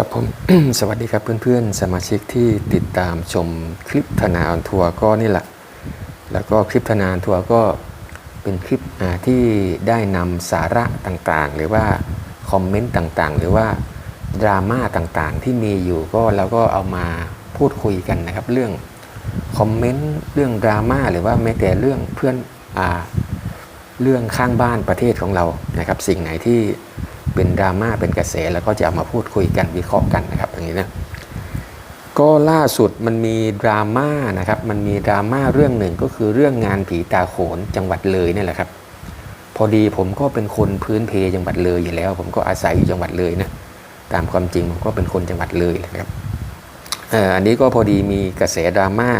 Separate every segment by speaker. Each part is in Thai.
Speaker 1: ครับผม สวัสดีครับเพื่อนๆ สมาชิกที่ติดตามชมคลิปธนาออนทัวร์ก็นี่แหละ แล้วก็คลิปธนาออนทัวร์ก็เป็นคลิปที่ได้นำสาระต่างๆ หรือว่าคอมเมนต์ต่างๆ หรือว่าดราม่าต่างๆ ที่มีอยู่ก็แล้วก็เอามาพูดคุยกันนะครับ เรื่องคอมเมนต์เรื่องดราม่าหรือว่าแม้แต่เรื่องเพื่อนอ่าเรื่องข้างบ้านประเทศของเรานะครับ สิ่งไหนที่ เป็นดราม่าเป็นกระแสแล้วก็จะเอามาพูดคุยกันวิเคราะห์กันนะครับอย่างนี้นะก็ล่าสุดมันมีดราม่านะครับมันมีดราม่าเรื่องหนึ่งก็คือเรื่องงานผีตาโขนจังหวัดเลยนี่แหละครับ พอดีผมก็เป็นคนพื้นเพจังหวัดเลยอยู่แล้ว ผมก็อาศัยอยู่จังหวัดเลยนะตามความจริงผมก็เป็นคนจังหวัดเลยนะครับเอออันนี้ก็พอดีมีกระแสดราม่า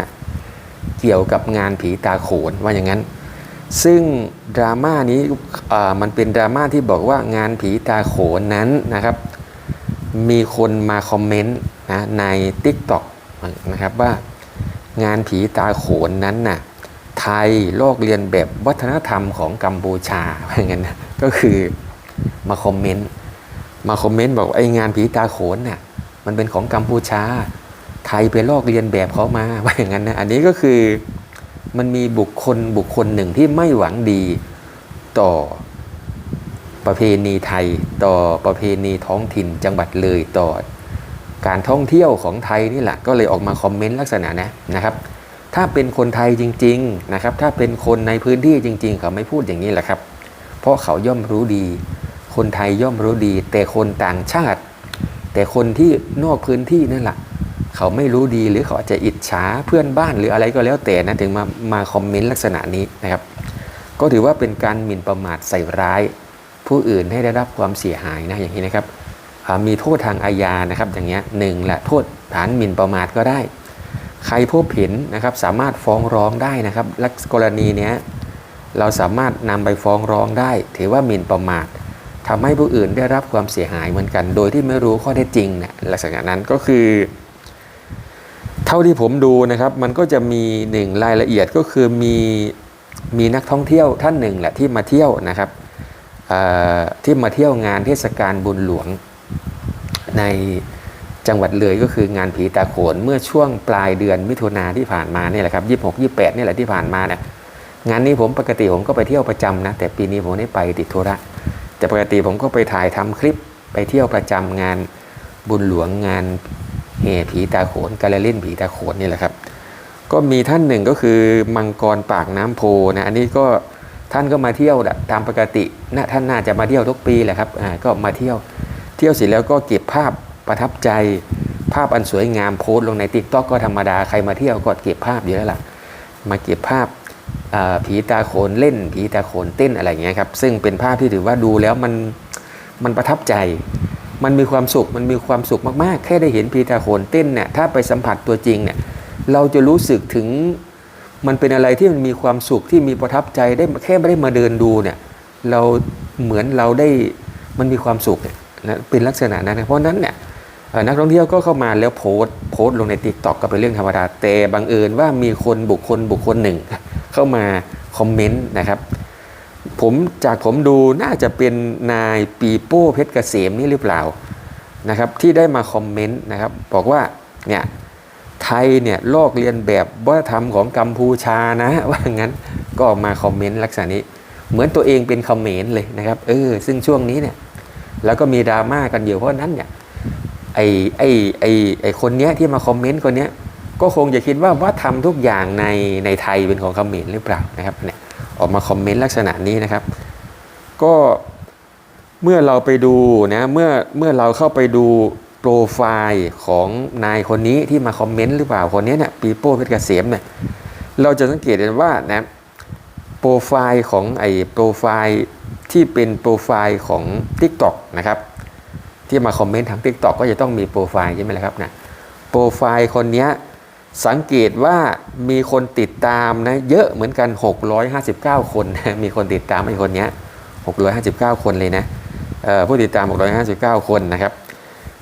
Speaker 1: เกี่ยวกับงานผีตาโขนว่าอย่างนั้น ซึ่งดราม่านี้มันเป็นดราม่าที่บอกว่างานผีตาโขนนั้นนะครับ มีคนมาคอมเมนต์นะใน t i k t o k นะครับว่างานผีตาโขนนั้นน่ะไทยลอกเรียนแบบวัฒนธรรมของกัมพูชาว่าอย่างนั้นนะก็คือมาคอมเมนต์มาคอมเมนต์บอกไอ้งานผีตาโขนน่ะมันเป็นของกัมพูชา ไทยไปลอกเรียนแบบเขามาว่าอย่างนั้นนะอันนี้ก็คือ มันมีบุคคลบุคคลหนึ่งที่ไม่หวังดีต่อประเพณีไทย ต่อประเพณีท้องถิ่นจังหวัดเลยต่อการท่องเที่ยวของไทยนี่แหละก็เลยออกมาคอมเมนต์ลักษณะนะนะครับ ถ้าเป็นคนไทยจริงๆนะครับ ถ้าเป็นคนในพื้นที่จริง ๆ เขาไม่พูดอย่างนี้แหละครับ เพราะเขาย่อมรู้ดี คนไทยย่อมรู้ดี แต่คนต่างชาติ แต่คนที่นอกพื้นที่นั่นแหละ เขาไม่รู้ดีหรือเขาอาจจะอิจฉาเพื่อนบ้านหรืออะไรก็แล้วแต่นะถึงมามาคอมเมนต์ลักษณะนี้นะครับ ก็ถือว่าเป็นการหมิ่นประมาทใส่ร้าย ผู้อื่นให้ได้รับความเสียหายนะอย่างนี้นะครับมีโทษทางอาญานะครับ อย่างเงี้ยหนึ่งแหละโทษฐานหมิ่นประมาทก็ได้ ใครพบเห็นนะครับสามารถฟ้องร้องได้นะครับละกรณีเนี้ยเราสามารถนำไปฟ้องร้องได้ ถือว่าหมิ่นประมาททำให้ผู้อื่นได้รับความเสียหายเหมือนกัน โดยที่ไม่รู้ข้อเท็จจริงนี่ยลักษณะนั้นก็คือ เท่าที่ผมดูนะครับ มันก็จะมีหนึ่งรายละเอียดก็คือมีมีนักท่องเที่ยวท่านหนึ่งแหละที่มาเที่ยวนะครับที่มาเที่ยวงานเทศกาลบุญหลวง ในจังหวัดเลยก็คืองานผีตาโขนเมื่อช่วงปลายเดือนมิถุนาที่ผ่านมาเนี่ยแหละครับยี่สิบหกยี่แปดนี่แหละที่ผ่านมาเนี่ยงานนี้ผมปกติผมก็ไปเที่ยวประจำนะแต่ปีนี้ผมได้ไปติดธุระแต่ปกติผมก็ไปถ่ายทำคลิปไปเที่ยวประจำงานบุญหลวงงาน แห่ผีตาโขนการละเล่นผีตาโขนนี่แหละครับ ก็มีท่านหนึ่งก็คือมังกรปากน้ำโพนะอันนี้ก็ท่านก็มาเที่ยวตามปกตินะท่านน่าจะมาเที่ยวทุกปีแหละครับอ่าก็มาเที่ยวเที่ยวเสร็จแล้วก็เก็บภาพประทับใจภาพอันสวยงามโพสต์ลงในติ๊กต็อกก็ธรรมดาใครมาเที่ยวก็เก็บภาพอยู่แล้วล่ะมาเก็บภาพาผีตาโขนเล่นผีตาโขนเต้นอะไรอย่างเงี้ยครับซึ่งเป็นภาพที่ถือว่าดูแล้วมันมันประทับใจ มันมีความสุขมันมีความสุขมากๆ แค่ได้เห็นพีตาโขนเต้นเนี่ยถ้าไปสัมผัสตัวจริงเนี่ยเราจะรู้สึกถึงมันเป็นอะไรที่มันมีความสุขที่มีประทับใจได้แค่ไม่ได้มาเดินดูเนี่ยเราเหมือนเราได้มันมีความสุขเนี่ยนะเป็นลักษณะนั้นนะเพราะนั้นเนี่ยนักท่องเที่ยวก็เข้ามาแล้วโพสต์โพสต์ลงในติ๊กต็อกก็เป็นเรื่องธรรมดาแต่บังเอิญว่ามีคนบุคคลบุคคลหนึ่ง เข้ามาคอมเมนต์นะครับ ผมจากผมดูน่าจะเป็นนายปีโป้เพชรเกษมนี่หรือเปล่านะครับที่ได้มาคอมเมนต์นะครับบอกว่าเนี่ยไทยเนี่ยลอกเรียนแบบวัฒนธรรมของกัมพูชานะว่างั้นก็มาคอมเมนต์ลักษณะนี้ เหมือนตัวเองเป็นคอมเมนต์เลยนะครับเออซึ่งช่วงนี้เนี่ยแล้วก็มีดราม่ากันอยู่เพราะฉะนั้นเนี่ยไอไอไอไอคนเนี้ยที่มาคอมเมนต์คนเนี้ย ก็คงจะคิดว่าวัฒนธรรมทุกอย่างในในไทยเป็นของเขมรหรือเปล่านะครับเนี่ยออกมาคอมเมนต์ลักษณะนี้นะครับ ก็เมื่อเราไปดูนะเมื่อเมื่อเราเข้าไปดูโปรไฟล์ของนายคนนี้ที่มาคอมเมนต์หรือเปล่าคนนี้เนี่ยปีโป้เพชรเกษมเนี่ยเราจะสังเกตเห็นว่านะโปรไฟล์ของไอ้โปรไฟล์ที่เป็นโปรไฟล์ของ TikTok นะครับที่มาคอมเมนต์ทาง TikTok ก็จะต้องมีโปรไฟล์ใช่ไหมล่ะครับนะโปรไฟล์คนนี้ สังเกตว่ามีคนติดตามนะเยอะเหมือนกัน 659 คนนะมีคนติดตามไอ้คนนี้659 คนเลยนะผู้ติดตาม 659 คนนะครับ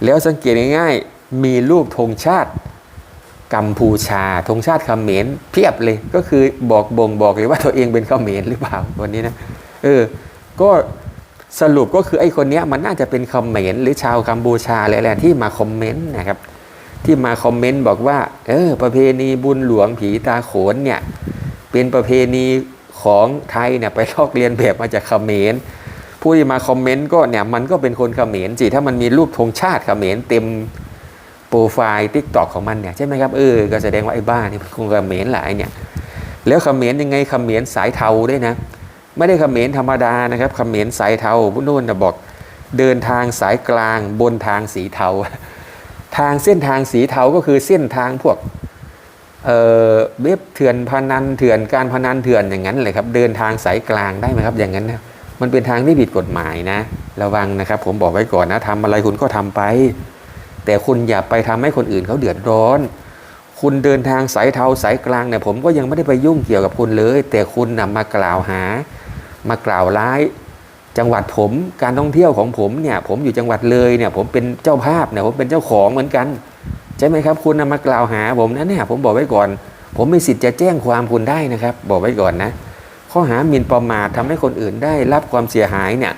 Speaker 1: แล้วสังเกตง่ายๆ มีรูปธงชาติกัมพูชาธงชาติเขมรเพียบเลยก็คือบอกบ่งบอกเลยว่าตัวเองเป็นเขมรหรือเปล่าวันนี้นะเออก็สรุปก็คือไอ้คนนี้มันน่าจะเป็นคอมเมนต์หรือชาวกัมพูชาอะไรแหละที่มาคอมเมนต์นะครับ ที่มาคอมเมนต์บอกว่า เออ ประเพณีบุญหลวงผีตาโขนเนี่ย เป็นประเพณีของไทยเนี่ยไปลอกเลียนแบบมาจากเขมรผู้ที่มาคอมเมนต์ก็เนี่ยมันก็เป็นคนเขมรสิถ้ามันมีรูปธงชาติเขมรเต็มโปรไฟล์ทิกตอกของมันเนี่ยใช่ไหมครับเออก็แสดงว่าไอ้บ้านี่เป็นคนเขมรแหละไอ้เนี่ยแล้วเขมรยังไงเขมรสายเทาด้วยนะ ไม่ได้เขมรธรรมดานะครับเขมรสายเทาผู้นู่นนะบอกเดินทางสายกลางบนทางสีเทา ทางเส้นทางสีเทาก็คือเส้นทางพวกเว็บเถื่อนพนันเถื่อนการพนันเถื่อนอย่างนั้นเลยครับเดินทางสายกลางได้ไหมครับอย่างนั้นนะมันเป็นทางที่ผิดกฎหมายนะระวังนะครับ ผมบอกไว้ก่อนนะทำอะไรคุณก็ทำไป แต่คุณอย่าไปทำให้คนอื่นเขาเดือดร้อน คุณเดินทางสายเทาสายกลางเนี่ยผมก็ยังไม่ได้ไปยุ่งเกี่ยวกับคุณเลย แต่คุณนะมากล่าวหามากล่าวร้าย จังหวัดผมการท่องเที่ยวของผมเนี่ยผมอยู่จังหวัดเลยเนี่ยผมเป็นเจ้าภาพเนี่ยผมเป็นเจ้าของเหมือนกันใช่ไหมครับ คุณนะมากล่าวหาผมนะเนี่ยผมบอกไว้ก่อน ผมมีสิทธิ์จะแจ้งความคุณได้นะครับ บอกไว้ก่อนนะข้อหาหมิ่นประมาททำให้คนอื่นได้รับความเสียหายเนี่ย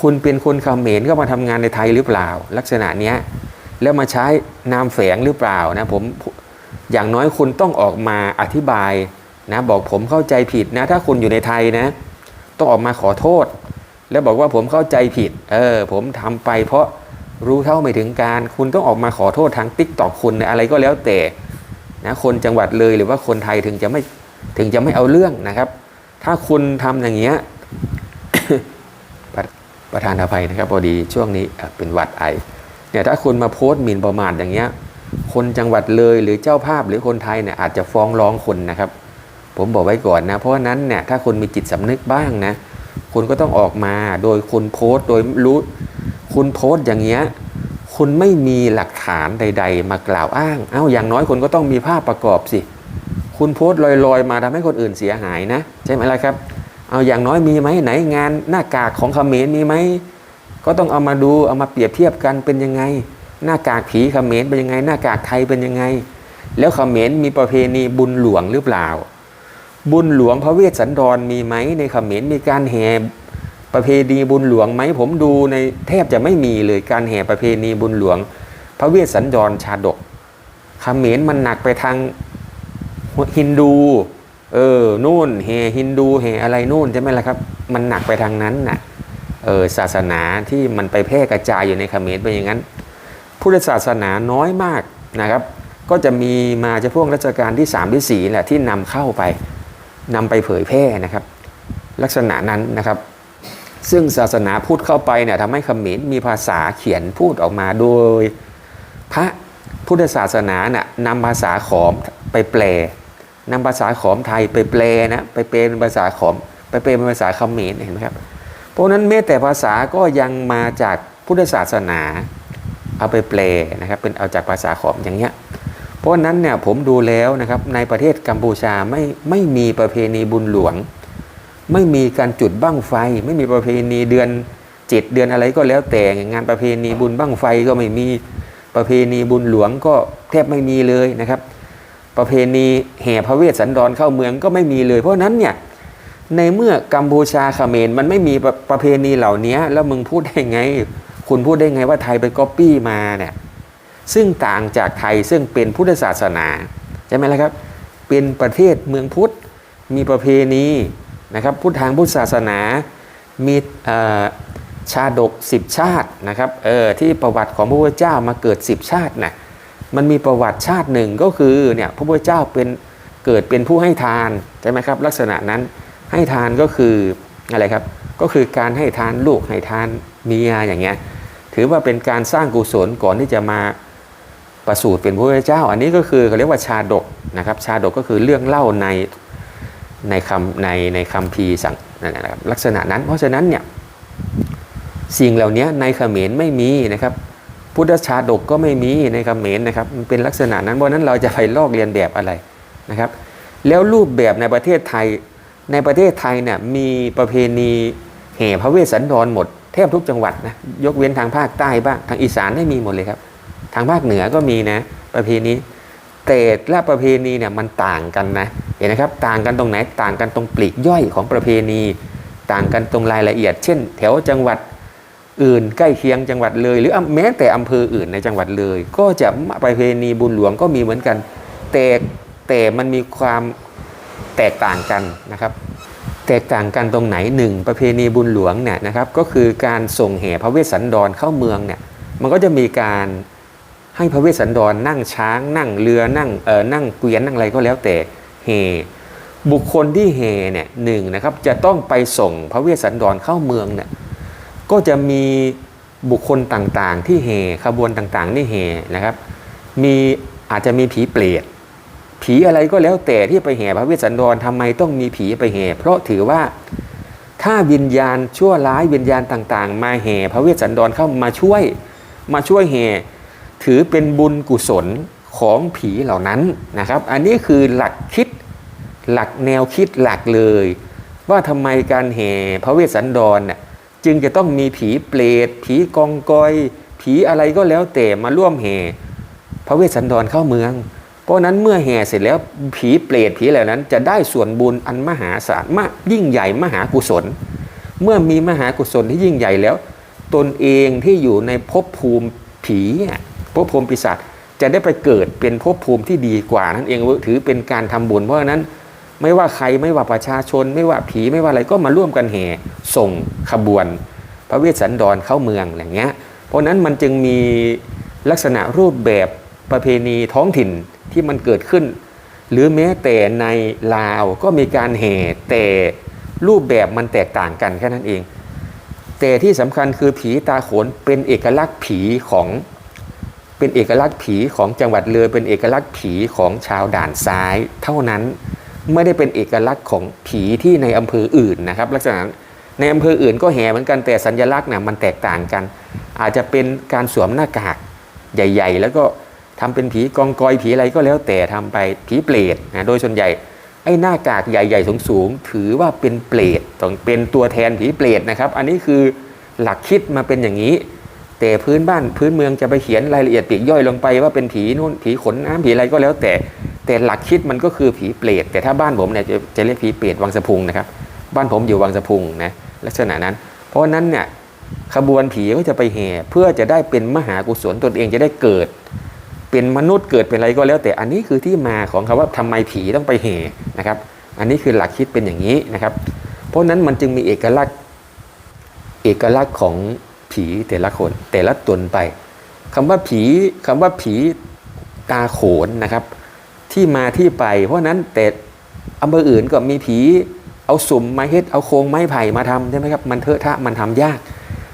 Speaker 1: คุณเป็นคนเขมรก็มาทำงานในไทยหรือเปล่า ลักษณะเนี้ยแล้วมาใช้นามแฝงหรือเปล่านะผมอย่างน้อยคุณต้องออกมาอธิบายนะบอกผมเข้าใจผิดนะ ถ้าคุณอยู่ในไทยนะ ต้องออกมาขอโทษ แล้วบอกว่าผมเข้าใจผิด เออ ผมทำไปเพราะรู้เท่าไม่ถึงการ คุณต้องออกมาขอโทษทางติ๊กตอกคุณอะไรก็แล้วแต่นะคนจังหวัดเลยหรือว่าคนไทยถึงจะไม่ถึงจะไม่เอาเรื่องนะครับ ถ้าคุณทำอย่างเงี้ยประประธานอภัยนะครับพอดีช่วงนี้เป็นหวัดไอเนี่ยถ้าคุณมาโพสต์หมิ่นประมาทอย่างเงี้ยคนจังหวัดเลยหรือเจ้าภาพหรือคนไทยเนี่ยอาจจะฟ้องร้องคุณนะครับ ผมบอกไว้ก่อนนะ เพราะฉะนั้นเนี่ยถ้าคุณมีจิตสำนึกบ้างนะ คุณก็ต้องออกมาโดยคุณโพสต์โดยรู้คุณโพสต์อย่างเงี้ยคุณไม่มีหลักฐานใด ๆ มากล่าวอ้าง เอ้าอย่างน้อยคุณก็ต้องมีภาพประกอบสิ คุณโพสต์ลอยๆ มาทำให้คนอื่นเสียหายนะ ใช่ไหมล่ะครับ เอาอย่างน้อยมีไหมไหนงานหน้ากากของเขมรมีไหมก็ต้องเอามาดูเอามาเปรียบเทียบกันเป็นยังไง หน้ากากผีเขมรเป็นยังไง หน้ากากไทยเป็นยังไง แล้วเขมรมีประเพณีบุญหลวงหรือเปล่า บุญหลวงพระเวสสันดรมีไหมในเขมรมีการแห่ประเพณีบุญหลวงไหมผมดูในแทบจะไม่มีเลยการแห่ประเพณีบุญหลวง พระเวสสันดรชาดกเขมรมันหนักไปทางฮินดูเออนู่นแห่ฮินดูแห่อะไรนู่นใช่ไหมล่ะครับ มันหนักไปทางนั้นน่ะเออศาสนาที่มันไปแพร่กระจายอยู่ในเขมรเป็นอย่างนั้น พุทธศาสนาน้อยมากนะครับ ก็จะมีมาจะพวกรัชกาลที่3ที่4แหละที่นำเข้าไป นำไปเผยแพร่นะครับ ลักษณะนั้นนะครับ ซึ่งศาสนาพูดเข้าไปเนี่ยทำให้ขมรมีภาษาเขียนพูดออกมาโดย พระพุทธศาสนาน่ะนำภาษาขอมไปแปลนำภาษาขอมไทยไปแปลนะไปเป็นภาษาขอมไปเป็นภาษาเขมรเห็นไหมครับ เพราะฉะนั้นแม้แต่ภาษาก็ยังมาจากพุทธศาสนา เอาไปแปลนะครับเป็นเอาจากภาษาขอมอย่างเงี้ย เพราะนั้นเนี่ยผมดูแล้วนะครับในประเทศกัมพูชาไม่ไม่มีประเพณีบุญหลวง ไม่มีการจุดบั้งไฟ ไม่มีประเพณีเดือนเจ็ดเดือนอะไรก็แล้วแต่งานประเพณีบุญบั้งไฟก็ไม่มีประเพณีบุญหลวงก็แทบไม่มีเลยนะครับ ประเพณีแห่พระเวสสันดรเข้าเมืองก็ไม่มีเลย เพราะฉะนั้นเนี่ยในเมื่อกัมพูชาเขมรมันไม่มีประประเพณีเหล่านี้แล้วมึงพูดได้ไง คุณพูดได้ไงว่าไทยไปก๊อปปี้มาเนี่ย ซึ่งต่างจากไทยซึ่งเป็นพุทธศาสนาใช่ไหมล่ะครับ เป็นประเทศเมืองพุทธมีประเพณีนะครับพุทธทางพุทธศาสนา มีชาดกสิบชาตินะครับเออที่ประวัติของพระพุทธเจ้ามาเกิดสิบชาตินะมันมีประวัติชาติหนึ่งก็คือเนี่ยพระพุทธเจ้าเป็นเกิดเป็นผู้ให้ทานใช่ไหมครับลักษณะนั้นให้ทานก็คืออะไรครับก็คือการให้ทานลูกให้ทานเมียอย่างเงี้ยถือว่าเป็นการสร้างกุศลก่อนที่จะมา ประสูติเป็นพระพุทธเจ้า อันนี้ก็คือเขาเรียกว่าชาดกนะครับ ชาดกก็คือเรื่องเล่าในในคำในในคำพีสั่งนะครับลักษณะนั้น เพราะฉะนั้นเนี่ยสิ่งเหล่านี้ในเขมรไม่มีนะครับ พุทธชาดกก็ไม่มีในเขมรนะครับมันเป็นลักษณะนั้นเพราะนั้นเราจะไปลอกเรียนแบบอะไรนะครับ แล้วรูปแบบในประเทศไทยในประเทศไทยเนี่ยมีประเพณีแห่พระเวสสันดรหมดแทบทุกจังหวัดนะยกเว้นทางภาคใต้บ้างทางอีสานไม่มีหมดเลยครับ ทางภาคเหนือก็มีนะ ประเพณีแต่ละประเพณีเนี่ยมันต่างกันนะเห็นนะครับต่างกันตรงไหนต่างกันตรงปลีกย่อยของประเพณี ต่างกันตรงรายละเอียด เช่น แถวจังหวัดอื่นใกล้เคียงจังหวัดเลย หรือแม้แต่อำเภออื่นในจังหวัดเลย ก็จะประเพณีบุญหลวงก็มีเหมือนกัน แต่แต่มันมีความแตกต่างกันนะครับ แตกต่างกันตรงไหนหนึ่งประเพณีบุญหลวงเนี่ยนะครับก็คือการส่งแห่พระเวสสันดรเข้าเมืองเนี่ยมันก็จะมีการ ให้พระเวสสันดรนั่งช้าง นั่งเรือนั่งเออนั่งเกวียนนั่งอะไรก็แล้วแต่แห่บุคคลที่แห่เนี่ยหนึ่งนะครับจะต้องไปส่งพระเวสสันดรเข้าเมืองเนี่ยก็จะมีบุคคลต่างๆ ที่แห่ขบวนต่างๆนี่แห่นะครับ มีอาจจะมีผีเปรตผีอะไรก็แล้วแต่ที่ไปแห่พระเวสสันดรทำไมต้องมีผีไปแห่เพราะถือว่าถ้าวิญญาณชั่วร้ายวิญญาณต่างๆ มาแห่พระเวสสันดรเข้ามาช่วยมาช่วยแห่ ถือเป็นบุญกุศลของผีเหล่านั้นนะครับ อันนี้คือหลักคิดหลักแนวคิดหลักเลย ว่าทำไมการแห่พระเวสสันดรน่ะจึงจะต้องมีผีเปรตผีกองกอย ผีอะไรก็แล้วแต่มาร่วมแห่พระเวสสันดรเข้าเมือง เพราะนั้นเมื่อแห่เสร็จแล้วผีเปรตผีเหล่านั้น จะได้ส่วนบุญอันมหาศาลมากยิ่งใหญ่มหากุศล เมื่อมีมหากุศลที่ยิ่งใหญ่แล้ว ตนเองที่อยู่ในภพภูมิผี ภพภูมิปีศาจจะได้ไปเกิดเป็นภพภูมิที่ดีกว่านั่นเองถือเป็นการทำบุญเพราะฉะนั้น ไม่ว่าใครไม่ว่าประชาชน ไม่ว่าผีไม่ว่าอะไรก็มาร่วมกันแห่ส่งขบวน พระเวสสันดรเข้าเมืองอย่างเงี้ยเพราะฉะนั้นมันจึงมีลักษณะรูปแบบประเพณีท้องถิ่นที่มันเกิดขึ้น หรือแม้แต่ในลาวก็มีการแห่แต่รูปแบบมันแตกต่างกันแค่นั้นเอง แต่ที่สำคัญคือผีตาโขนเป็นเอกลักษณ์ผีของ เป็นเอกลักษณ์ผีของจังหวัดเลยเป็นเอกลักษณ์ผีของชาวด่านซ้าย เท่านั้นไม่ได้เป็นเอกลักษณ์ของผีที่ในอำเภออื่นนะครับ ลักษณะในอำเภออื่นก็แห่เหมือนกันแต่สัญลักษณ์นะมันแตกต่างกัน อาจจะเป็นการสวมหน้ากากใหญ่ ๆ แล้วก็ทำเป็นผีกองกอยผีอะไรก็แล้วแต่ทำไปผีเปรตนะโดยส่วนใหญ่ไอ้หน้ากากใหญ่ ๆ สูงๆถือว่าเป็นเปรตต้องเป็นตัวแทนผีเปรตนะครับ อันนี้คือหลักคิดมาเป็นอย่างนี้ แต่พื้นบ้านพื้นเมืองจะไปเขียนรายละเอียดปีกย่อยลงไปว่าเป็นผีนู่นผีขนน้ำผีอะไรก็แล้วแต่ แต่หลักคิดมันก็คือผีเปรตแต่ถ้าบ้านผมเนี่ยจะจะเรียกผีเปรตวังสะพุงนะครับ บ้านผมอยู่วังสะพุงนะลักษณะนั้น เพราะนั้นเนี่ยขบวนผีก็จะไปแห่เพื่อจะได้เป็นมหากุศลตนเองจะได้เกิด เป็นมนุษย์เกิดเป็นอะไรก็แล้ว แต่อันนี้คือที่มาของคำว่าทำไมผีต้องไปแห่นะครับ อันนี้คือหลักคิดเป็นอย่างนี้นะครับ เพราะนั้นมันจึงมีเอกลักษณ์เอกลักษณ์ของ ผีแต่ละคน แต่ละตนไปคำว่าผีคำว่าผีตาโขนนะครับ ที่มาที่ไป เพราะนั้นแต่อำเภออื่นก็มีผีเอาสุ่มไม้เฮ็ดเอาโครงไม้ไผ่มาทำใช่ไหมครับมันเถอะทะมันทำยาก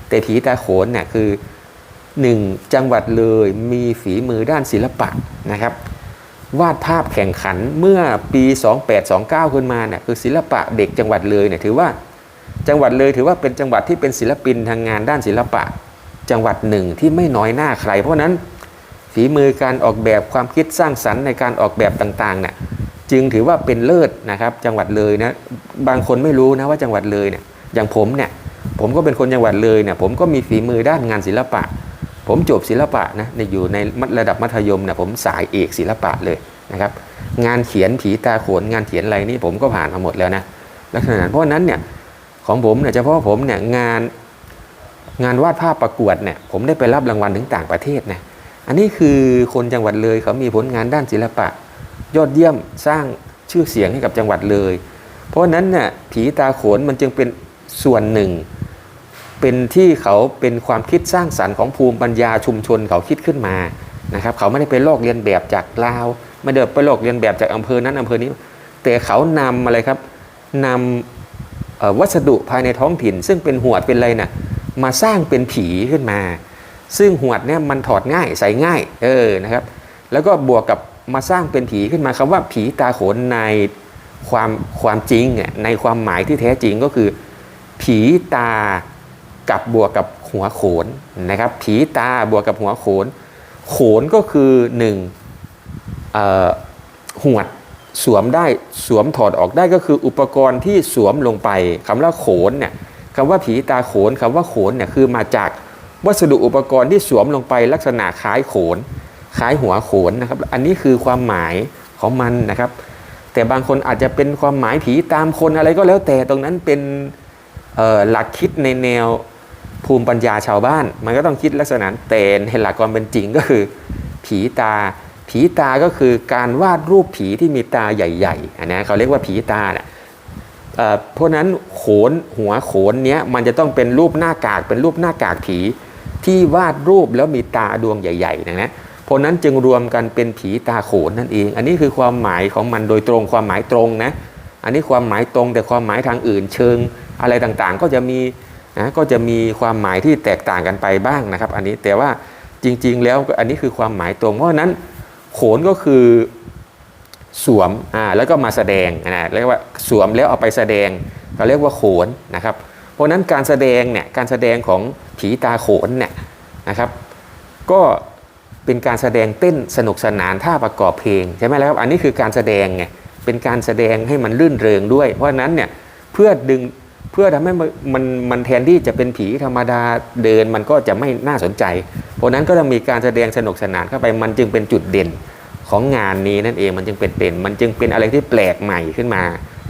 Speaker 1: แต่ผีตาโขนเนี่ยคือหนึ่งจังหวัดเลยมีฝีมือด้านศิลปะนะครับ วาดภาพแข่งขันเมื่อปี 2829 ขึ้นมาเนี่ยคือศิลปะเด็กจังหวัดเลยเนี่ยถือว่า จังหวัดเลยถือว่าเป็นจังหวัดที่เป็นศิลปินทางงานด้านศิลปะ จังหวัดหนึ่งที่ไม่น้อยหน้าใคร เพราะนั้นฝีมือการออกแบบความคิดสร้างสรรค์ในการออกแบบต่างๆเนี่ยจึงถือว่าเป็นเลิศนะครับ จังหวัดเลยนะบางคนไม่รู้นะว่าจังหวัดเลยเนี่ยอย่างผมเนี่ยผมก็เป็นคนจังหวัดเลยเนี่ยผมก็มีฝีมือด้านงานศิลปะ ผมจบศิลปะนะในอยู่ในระดับมัธยมเนี่ยผมสายเอกศิลปะเลยนะครับงานเขียนผีตาโขนงานเขียนอะไรนี่ผมก็ผ่านมาหมดแล้วนะลักษณะนั้นเพราะนั้นเนี่ย ของผมเนี่ยเฉพาะผมเนี่ยงานงานวาดภาพประกวดเนี่ยผมได้ไปรับรางวัลถึงต่างประเทศนะอันนี้คือคนจังหวัดเลยเขามีผลงานด้านศิลปะ ยอดเยี่ยมสร้างชื่อเสียงให้กับจังหวัดเลย เพราะนั้นเนี่ยผีตาโขนมันจึงเป็นส่วนหนึ่ง เป็นที่เขาเป็นความคิดสร้างสรรค์ของภูมิปัญญาชุมชนเขาคิดขึ้นมานะครับเขาไม่ได้ไปลอกเลียนแบบจากลาวไม่ได้ไปลอกเลียนแบบจากอำเภอนั้นอำเภอนี้ แต่เขานำอะไรครับนำ วัสดุภายในท้องถิ่น ซึ่งเป็นหวดเป็นอะไรนะ่ะมาสร้างเป็นผีขึ้นมา ซึ่งหวดเนี่ยมันถอดง่ายใส่ง่ายเออนะครับ แล้วก็บวกกับมาสร้างเป็นผีขึ้นมาคำว่าผีตาโขนในความความจริงในความหมายที่แท้จริงก็คือ ผีตากับบวกกับหัวโขนนะครับ ผีตาบวกกับหัวโขน โขนก็คือหนึ่งหวด สวมได้สวมถอดออกได้ก็คืออุปกรณ์ที่สวมลงไปคำว่าโขนเนี่ยคำว่าผีตาโขนคำว่าโขนเนี่ยคือมาจากวัสดุอุปกรณ์ที่สวมลงไปลักษณะคล้ายโขนคล้ายหัวโขนนะครับ อันนี้คือความหมายของมันนะครับ แต่บางคนอาจจะเป็นความหมายผีตามคนอะไรก็แล้วแต่ตรงนั้นเป็นหลักคิดในแนวภูมิปัญญาชาวบ้าน มันก็ต้องคิดลักษณะนั้นแต่ในหลักความเป็นจริงก็คือ ผีตา ผีตาก็คือการวาดรูปผีที่มีตาใหญ่ๆอันนี้เขาเรียกว่าผีตาเนี่ยเพราะนั้นโขนหัวโขนเนี้ยมันจะต้องเป็นรูปหน้ากากเป็นรูปหน้ากากผีที่วาดรูปแล้วมีตาดวงใหญ่ๆนะนะเพราะนั้นจึงรวมกันเป็นผีตาโขนนั่นเอง อันนี้คือความหมายของมันโดยตรงความหมายตรงนะ อันนี้ความหมายตรงแต่ความหมายทางอื่นเชิงอะไรต่างๆ ก็จะมีนะก็จะมีความหมายที่แตกต่างกันไปบ้างนะครับ อันนี้แต่ว่าจริงๆแล้วอันนี้คือความหมายตรงเพราะนั้น โขนก็คือสวมอ่าแล้วก็มาแสดงนะเรียกว่าสวมแล้วเอาไปแสดงเราเรียกว่าโขนนะครับ เพราะนั้นการแสดงเนี่ยการแสดงของผีตาโขนเนี่ยนะครับก็เป็นการแสดงเต้นสนุกสนานท่าประกอบเพลงใช่ไหมแล้วครับอันนี้คือการแสดงไงเป็นการแสดงให้มันรื่นเริงด้วย เพราะนั้นเนี่ยเพื่อดึง เพื่อทำให้มันมันแทนที่จะเป็นผีธรรมดาเดินมันก็จะไม่น่าสนใจ เพราะนั้นก็ต้องมีการแสดงสนุกสนานเข้าไปมันจึงเป็นจุดเด่นของงานนี้นั่นเองมันจึงเป็นเด่นมันจึงเป็นอะไรที่แปลกใหม่ขึ้นมา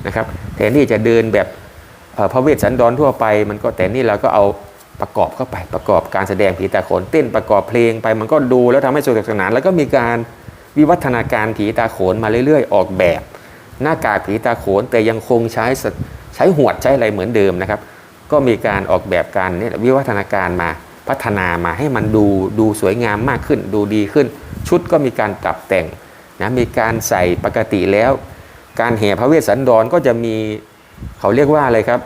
Speaker 1: นะครับแทนที่จะเดินแบบพระเวสสันดรทั่วไป มันก็แต่นี่เราก็เอาประกอบเข้าไปประกอบการแสดงผีตาโขนเต้นประกอบเพลงไปมันก็ดูแล้วทำให้สนุกสนาน แล้วก็มีการวิวัฒนาการผีตาโขนมาเรื่อยๆ ออกแบบ หน้ากากผีตาโขนแต่ยังคงใช้ ใช้หวดใช้อะไรเหมือนเดิมนะครับ ก็มีการออกแบบการเนี่ยวิวัฒนาการมาพัฒนามาให้มันดูดูสวยงามมากขึ้น ดูดีขึ้น ชุดก็มีการปรับแต่งนะมีการใส่ปกติแล้ว การแห่พระเวสสันดรก็จะมีเขาเรียกว่าอะไรครับ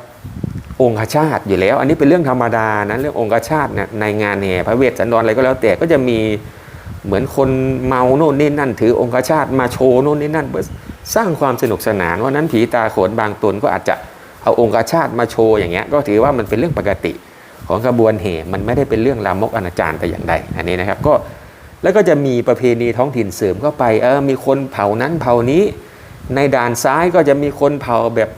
Speaker 1: องคชาตอยู่แล้ว อันนี้เป็นเรื่องธรรมดานะเรื่ององคชาตเนี่ยในงานแห่พระเวสสันดรอะไรก็แล้วแต่ก็จะมีเหมือนคนเมาโน่นนี่นั่น ถือองคชาตมาโชว์โน่นนี่นั่นเพื่อสร้างความสนุกสนานว่านั้นผีตาโขนบางตนก็อาจจะ เอาองคชาตมาโชว์อย่างเงี้ยก็ถือว่ามันเป็นเรื่องปกติของขบวนแห่มันไม่ได้เป็นเรื่องลามกอนาจารแต่อย่างใดอันนี้นะครับก็แล้วก็จะมีประเพณีท้องถิ่นเสริมเข้าไปเออมีคนเผานั้นเผานี้ในด่านซ้ายก็จะมีคนเผาแบบ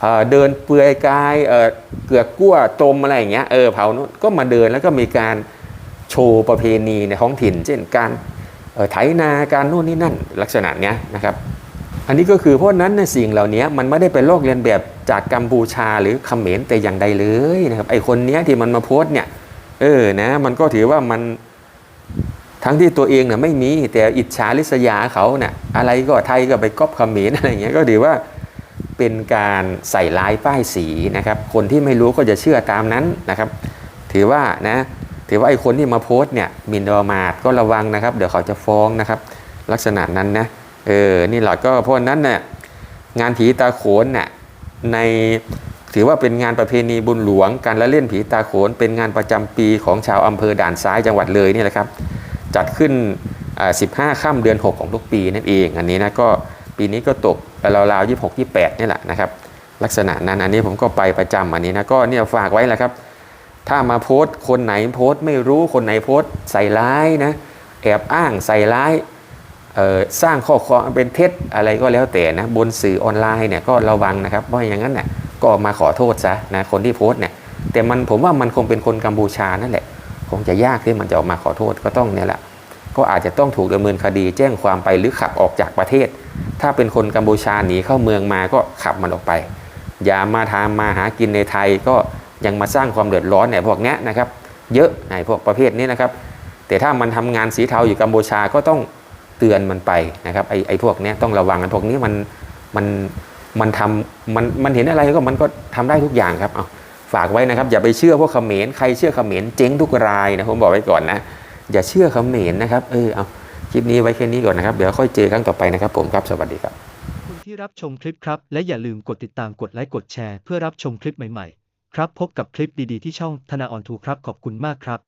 Speaker 1: เเดินเปลือยกายเเกือกกลั้วตมอะไรอย่างเงี้ยเออเผานู้นก็มาเดินแล้วก็มีการโชว์ประเพณีในท้องถิ่น เช่นการเอ่อไถนาการโน่นนี่นั่นลักษณะเนี้ยนะครับ อันนี้ก็คือเพราะฉะนั้นในสิ่งเหล่านี้มันไม่ได้เป็นโลกเรียนแบบ จากกัมพูชาหรือเขมรแต่อย่างใดเลยนะครับไอคนเนี้ยที่มันมาโพสเนี่ยเออนะมันก็ถือว่ามันทั้งที่ตัวเองเนี่ยไม่มีแต่อิจฉาริษยาเขาเนี่ยอะไรก็ไทยก็ไปก๊อปเขมรอะไรอย่างเงี้ยก็ถือว่าเป็นการใส่ร้ายป้ายสีนะครับ คนที่ไม่รู้ก็จะเชื่อตามนั้นนะครับ ถือว่านะถือว่าไอ้คนที่มาโพสเนี่ยมินประมาทก็ระวังนะครับ เดี๋ยวเขาจะฟ้องนะครับ ลักษณะนั้นนะเออนี่เราก็เพราะฉะนั้นเนี่ยงานผีตาโขนเนี่ย ในถือว่าเป็นงานประเพณีบุญหลวง การละเล่นผีตาโขน เป็นงานประจำปีของชาวอำเภอด่านซ้ายจังหวัดเลยนี่แหละครับ จัดขึ้น 15 ค่ำเดือน 6 ของทุกปีนั่นเอง อันนี้นะก็ปีนี้ก็ตกราวๆ26 28นี่แหละนะครับ ลักษณะนั้นอันนี้ผมก็ไปประจำอันนี้นะก็เนี่ยฝากไว้แหละครับ ถ้ามาโพสต์คนไหนโพสต์ไม่รู้คนไหนโพสต์ใส่ร้ายนะ แอบอ้างใส่ร้าย สร้างข้อความเป็นเท็จอะไรก็แล้วแต่นะบนสื่อออนไลน์เนี่ยก็ระวังนะครับเพราะอย่างนั้นเนี่ยก็มาขอโทษซะนะคนที่โพสต์เนี่ยแต่มันผมว่ามันคงเป็นคนกัมพูชานั่นแหละ คงจะยากที่มันจะออกมาขอโทษก็ต้องเนี่ยแหละก็อาจจะต้องถูกดำเนินคดีแจ้งความไปหรือขับออกจากประเทศ ถ้าเป็นคนกัมพูชาหนีเข้าเมืองมาก็ขับมันออกไป อย่ามาทำมาหากินในไทยก็ยังมาสร้างความเดือดร้อนเนี่ยพวกนี้นะครับ เยอะในพวกประเภทนี้นะครับ แต่ถ้ามันทำงานสีเทาอยู่กัมพูชาก็ต้อง เตือนมันไปนะครับไอ้ไอ้พวกเนี้ยต้องระวังกันพวกนี้มันมันมันทำมันมันเห็นอะไรก็มันก็ทำได้ทุกอย่างครับเอาฝากไว้นะครับ อย่าไปเชื่อพวกเขมรใครเชื่อเขมรเจ๊งทุกรายนะผมบอกไว้ก่อนนะอย่าเชื่อเขมรนะครับเออเอาคลิปนี้ไว้แค่นี้ก่อนนะครับ เดี๋ยวค่อยเจอครั้งต่อไปนะครับ ผมครับสวัสดีครับ
Speaker 2: คุณที่รับชมคลิปครับ และอย่าลืมกดติดตามกดไลค์กดแชร์เพื่อรับชมคลิปใหม่ๆ ครับพบกับคลิปดีๆที่ช่องธนาออนทูครับขอบคุณมากครับ